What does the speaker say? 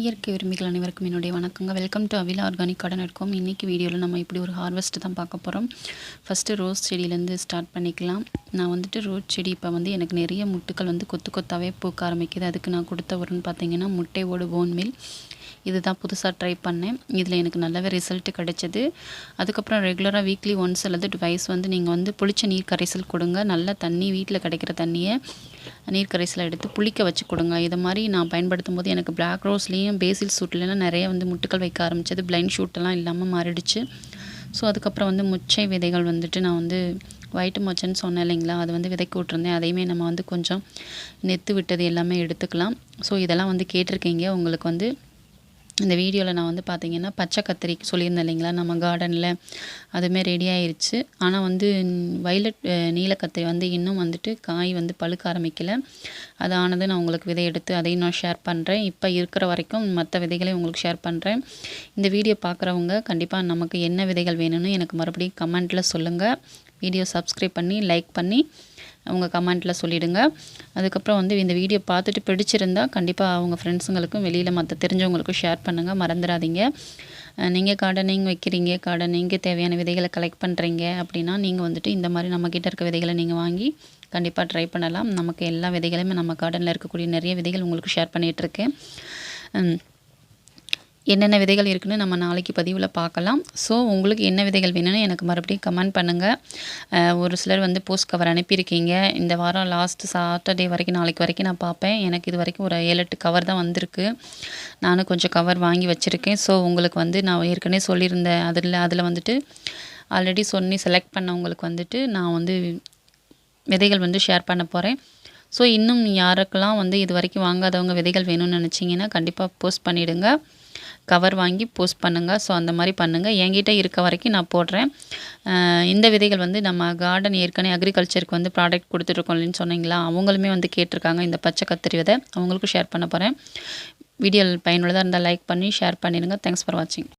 இயற்கை விரும்பிகள் அனைவருக்கும் என்னுடைய வணக்கங்க. Welcome to Avila organic garden இருக்கோம் இன்றைக்கி வீடியோவில் நம்ம இப்படி ஒரு ஹார்வெஸ்ட் தான் பார்க்க போகிறோம் ஃபஸ்ட்டு ரோஸ் செடியிலேருந்து ஸ்டார்ட் பண்ணிக்கலாம். நான் வந்துட்டு ரோஸ் செடி இப்போ வந்து எனக்கு நிறைய முட்டுக்கள் வந்து கொத்து கொத்தாவே பூக்க ஆரம்பிக்குது. அதுக்கு நான் கொடுத்த உரம்னு பார்த்தீங்கன்னா முட்டையோடு போன்மில் இது தான் புதுசாக ட்ரை பண்ணேன். இதில் எனக்கு நல்லாவே ரிசல்ட் கிடச்சிது. அதுக்கப்புறம் ரெகுலராக வீக்லி ஒன்ஸ் அல்லது டுவைஸ் வந்து நீங்கள் வந்து புளிச்ச நீர் கரைசல் கொடுங்க. நல்ல தண்ணி வீட்டில் கிடைக்கிற தண்ணியை நீர் கரைசலை எடுத்து புளிக்க வச்சு கொடுங்க. இதை மாதிரி நான் பயன்படுத்தும் போது எனக்கு பிளாக் ரோஸ்லேயும் பேசில் சூட்லலாம் நிறைய வந்து முட்டுக்கள் வைக்க ஆரம்பிச்சது. பிளைண்ட் ஷூட்டெல்லாம் இல்லாமல் மாறிடுச்சு. ஸோ அதுக்கப்புறம் வந்து முச்சை விதைகள் வந்துட்டு நான் வந்து ஒயிட் மொச்சன்னு சொன்னேன் இல்லைங்களா? அது வந்து விதைக்க விட்ருந்தேன் அதையுமே நம்ம வந்து கொஞ்சம் நெத்து விட்டது எல்லாமே எடுத்துக்கலாம். ஸோ இதெல்லாம் வந்து கேட்டிருக்கீங்க. உங்களுக்கு வந்து இந்த வீடியோவில் நான் வந்து பார்த்திங்கன்னா பச்சை கத்திரி சொல்லியிருந்தேன் இல்லைங்களா? நம்ம கார்டனில் அதுவுமே ரெடி ஆயிடுச்சு ஆனால் வந்து வைலட் நீல கத்திரி வந்து இன்னும் வந்துட்டு காய் வந்து பழுக்க ஆரம்பிக்கலை. அது ஆனது நான் உங்களுக்கு விதை எடுத்து அதையும் நான் ஷேர் பண்ணுறேன் இப்போ இருக்கிற வரைக்கும் மற்ற விதைகளையும் உங்களுக்கு ஷேர் பண்ணுறேன் இந்த வீடியோ பார்க்குறவங்க கண்டிப்பாக நமக்கு என்ன விதைகள் வேணும்னு எனக்கு மறுபடியும் கமெண்ட்டில் சொல்லுங்கள் வீடியோ சப்ஸ்கிரைப் பண்ணி லைக் பண்ணி அவங்க கமெண்ட்டில் சொல்லிவிடுங்க அதுக்கப்புறம் வந்து இந்த வீடியோ பார்த்துட்டு பிடிச்சிருந்தா கண்டிப்பாக அவங்க ஃப்ரெண்ட்ஸுங்களுக்கும் வெளியில் மற்ற தெரிஞ்சவங்களுக்கும் ஷேர் பண்ணுங்கள் மறந்துடாதீங்க. நீங்கள் கார்டனிங் வைக்கிறீங்க கார்டனிங்க்கு தேவையான விதைகளை கலெக்ட் பண்ணுறீங்க அப்படின்னா நீங்கள் வந்துட்டு இந்த மாதிரி நம்மக்கிட்ட இருக்க விதைகளை நீங்கள் வாங்கி கண்டிப்பாக ட்ரை பண்ணலாம். நமக்கு எல்லா விதைகளுமே நம்ம கார்டனில் இருக்கக்கூடிய நிறைய விதைகள் உங்களுக்கு ஷேர் பண்ணிகிட்ருக்கேன் என்னென்ன விதைகள் இருக்குன்னு நம்ம நாளைக்கு பதிவில் பார்க்கலாம். ஸோ உங்களுக்கு என்ன விதைகள் வேணும்னு எனக்கு மறுபடியும் கமெண்ட் பண்ணுங்கள் ஒரு சிலர் வந்து போஸ்ட் கவர் அனுப்பியிருக்கீங்க. இந்த வாரம் லாஸ்ட் சாட்டர்டே வரைக்கும் நாளைக்கு வரைக்கும் நான் பார்ப்பேன். எனக்கு இது வரைக்கும் ஒரு ஏழு எட்டு கவர் தான் வந்திருக்கு. நானும் கொஞ்சம் கவர் வாங்கி வச்சுருக்கேன். ஸோ உங்களுக்கு வந்து நான் ஏற்கனவே சொல்லியிருந்தேன். அதில் அதில் வந்துட்டு ஆல்ரெடி சொல்லி செலக்ட் பண்ணவங்களுக்கு வந்துட்டு நான் வந்து விதைகள் வந்து ஷேர் பண்ண போகிறேன் ஸோ இன்னும் யாருக்கெல்லாம் வந்து இது வரைக்கும் வாங்காதவங்க விதைகள் வேணும்னு நினச்சிங்கன்னா கண்டிப்பாக போஸ்ட் பண்ணிவிடுங்க கவர் வாங்கி போஸ்ட் பண்ணுங்கள் ஸோ அந்த மாதிரி பண்ணுங்கள் என்கிட்ட இருக்க வரைக்கும் நான் போடுறேன். இந்த விதைகள் வந்து நம்ம கார்டன் ஏற்கனவே அக்ரிகல்ச்சருக்கு வந்து ப்ராடக்ட் கொடுத்துட்ருக்கோம் இல்லைன்னு சொன்னீங்களா? அவங்களுமே வந்து கேட்டிருக்காங்க இந்த பச்சை கத்திரி விதை. அவங்களுக்கும் ஷேர் பண்ண போகிறேன் வீடியோ பயனுள்ளதாக இருந்தால் லைக் பண்ணி ஷேர் பண்ணிடுங்க. தேங்க்ஸ் ஃபார் வாட்சிங்